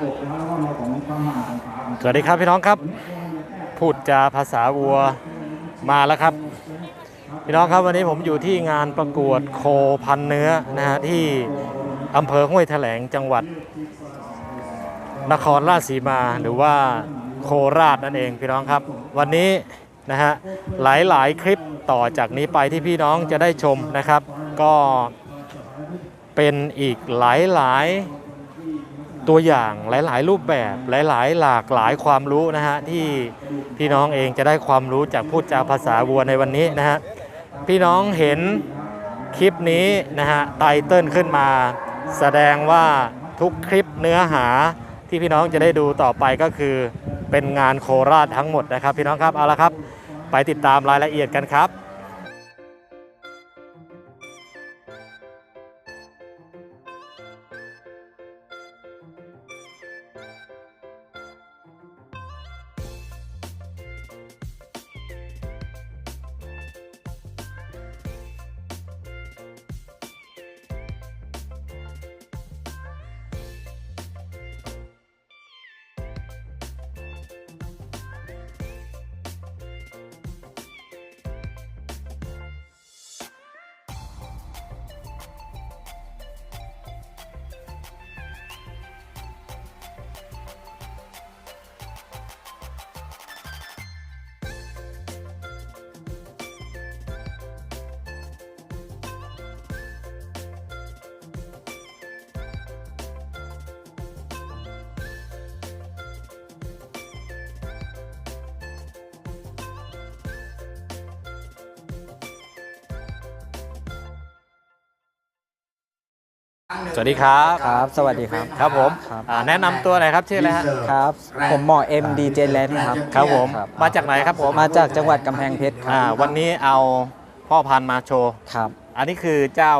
สวัสดีครับพี่น้องครับ พูดจาภาษาวัวมาแล้วครับ พี่น้องครับวันนี้ผมอยู่ที่งานประกวดโคพันเนื้อนะฮะที่อำเภอห้วยแถลงจังหวัด นครราชสีมาหรือว่าโคราชนั่นเองพี่น้องครับ วันนี้นะฮะหลายๆคลิปต่อจากนี้ไปที่พี่น้องจะได้ชมนะครับ ก็เป็นอีกหลายๆ ตัวอย่างหลาย ๆ รูปแบบหลาย ๆ หลากหลายความรู้นะฮะที่พี่น้องเองจะได้ความรู้จากพูดจาภาษาวัวในวันนี้นะฮะพี่น้องเห็นคลิปนี้นะฮะไตเติ้ลขึ้นมา แสดงว่าทุกคลิปเนื้อหาที่พี่น้องจะได้ดูต่อไปก็คือ เป็นงานโคราชทั้งหมดนะครับ พี่น้องครับเอาละครับ ไปติดตามรายละเอียดกันครับ สวัสดีครับ ครับ สวัสดีครับ ครับผมครับอ่าแนะนำตัวหน่อยครับชื่ออะไรฮะ ครับ ผมหมอเอ็มดีเจแลนด์ครับ ครับผมครับมาจากไหนครับผม มาจากจังหวัดกำแพงเพชรครัอ่าบวันนี้เอาพ่อพันธุ์มาโชว์ ครับ อันนี้คือเจ้า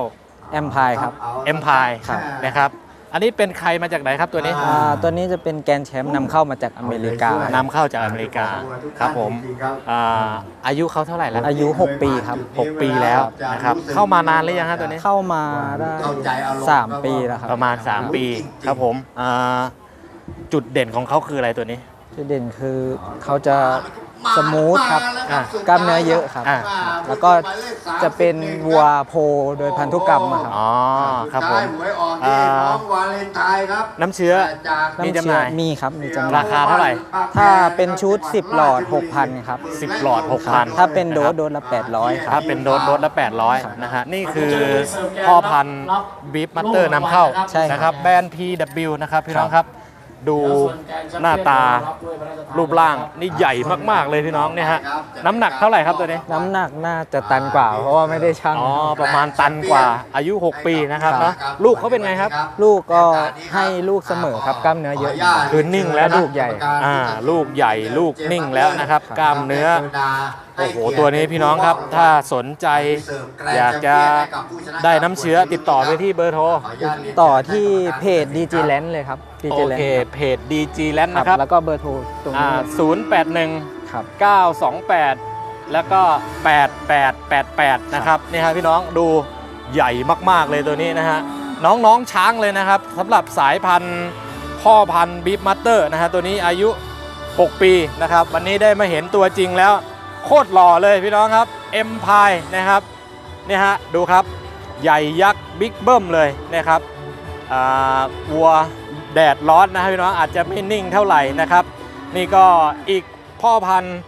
แอมพายครับ เอ็มพายครับ นะครับ อันนี้เป็นใครมาจากไหนครับตัวนี้อ่าตัวนี้จะเป็นแกรนด์แชมป์นำเข้ามาจากอเมริกา นำเข้าจากอเมริกาครับผมอ่าอายุเขาเท่าไหร่แล้วอายุ 6 ปีครับ หกปีแล้วนะครับเข้ามานานหรือยังฮะตัวนี้เข้ามาได้3ปีแล้วครับประมาณ 3 ปีครับผมอ่าจุดเด่นของเขาคืออะไรตัวนี้ จุดเด่นคือเขาจะ สมูทครับอะกล้ามเนื้อเยอะครับ อะ แล้วก็จะเป็นวัวโพโดยพันธุกรรมอะครับ อ๋อครับผมได้หวยออกที่น้องวาเลนไทน์ครับน้ำเชื้อ จากมีน้ำจำหเชื้อน่าย มีครับ มีจำหน่ายราคาเท่าไหร่ ถ้าเป็นชุด 10 หลอด 6,000 ครับ 10 หลอด6,000 ถ้าเป็นโดสโดสละ 800 ครับ ถ้าเป็นโดสโดสละ 800 นะฮะ นี่คือพ่อพันธุ์บีฟมัตเตอร์นำเข้าใช่ครับ นะครับแบรนด์ PW นะครับพี่น้องครับ ดูหน้าตารูปร่างนี่ใหญ่มาก ๆ เลยพี่น้องเนี่ยฮะน้ำหนักเท่าไหร่ครับตัวนี้น้ำหนักน่าจะตันกว่า เพราะว่าไม่ได้ชั่งอ๋อประมาณตันกว่าอายุ 6 ปีนะครับเนอะลูกเขาเป็นไงครับ ลูกก็ให้ลูกเสมอครับกล้ามเนื้อเยอะคือนิ่งแล้วนะลูกใหญ่อ่าลูกใหญ่ลูกนิ่งแล้วนะครับ กล้ามเนื้อ โอ้โหตัวนี้พี่น้องครับถ้าสนใจอยากจะได้น้ำเชื้อติดต่อไปที่เบอร์โทรต่อที่เพจ DG Land เลยครับโอ DG Land เคเพจ DG Land ครับนะครับแล้วก็เบอร์โทรตรงอ่านี้081ครับ928แล้วก็ 8888 นะครับนี่ครับพี่น้องดูใหญ่มากๆเลยตัวนี้นะฮะน้องๆช้างเลยนะครับสำหรับสายพันธุ์พ่อพันธุ์บีฟมัตเตอร์นะฮะตัวนี้อายุ 6 ปีนะครับ วันนี้ได้มาเห็นตัวจริงแล้ว โคตรหล่อเลยพี่น้องครับเอ็มพายนะครับนี่ฮะดูครับใหญ่ยักษ์บิ๊กเบิ้มเลยนะครับอ่าวัวแดดร้อนนะครับพี่น้องอาจจะไม่นิ่งเท่าไหร่นะครับ นี่ก็อีกพ่อพันธุ์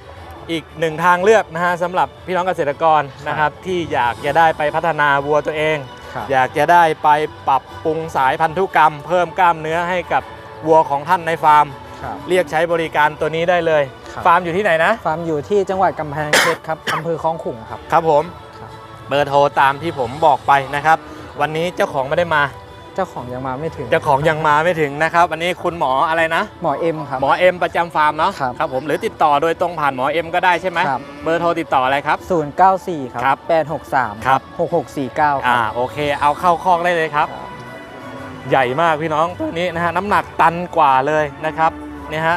อีกหนึ่งทางเลือกนะฮะสำหรับพี่น้องเกษตรกรนะครับที่อยากจะได้ไปพัฒนาวัวตัวเองครับอยากจะได้ไปปรับปรุงสายพันธุกรรม เพิ่มกล้ามเนื้อให้กับวัวของท่านในฟาร์มครับเรียกใช้บริการตัวนี้ได้เลยครับ ฟาร์มอยู่ที่ไหนนะ ฟาร์มอยู่ที่จังหวัดกำแพงเพชรครับอำเภอคลองขุงครับ ครับผมครับเบอร์โทรตามที่ผมบอกไปนะครับ วันนี้เจ้าของไม่ได้มา เจ้าของยังมาไม่ถึง เจ้าของยังมาไม่ถึงนะครับวันนี้คุณหมออะไรนะ หมอเอ็มครับ หมอเอ็มประจำฟาร์มเนาะครับครับผม หรือติดต่อโดยตรงผ่านหมอเอ็มก็ได้ใช่ไหมครับ เบอร์โทรติดต่ออะไรครับ 094คครัรับบ863 ครับ 6649คอ่ารับโอเค เอาเข้าคอกได้เลยครับครับ ใหญ่มากพี่น้องตัวนี้นะฮะ น้ำหนักตันกว่าเลยนะครับเนี่ยฮะ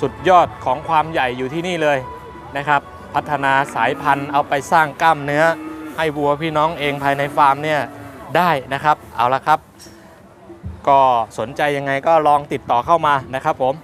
สุดยอดของความใหญ่อยู่ที่นี่เลยนะครับ พัฒนาสายพันธุ์เอาไปสร้างกล้ามเนื้อ ให้วัวพี่น้องเองภายในฟาร์มเนี่ยได้นะครับ เอาละครับ ก็สนใจยังไงก็ลองติดต่อเข้ามานะครับผม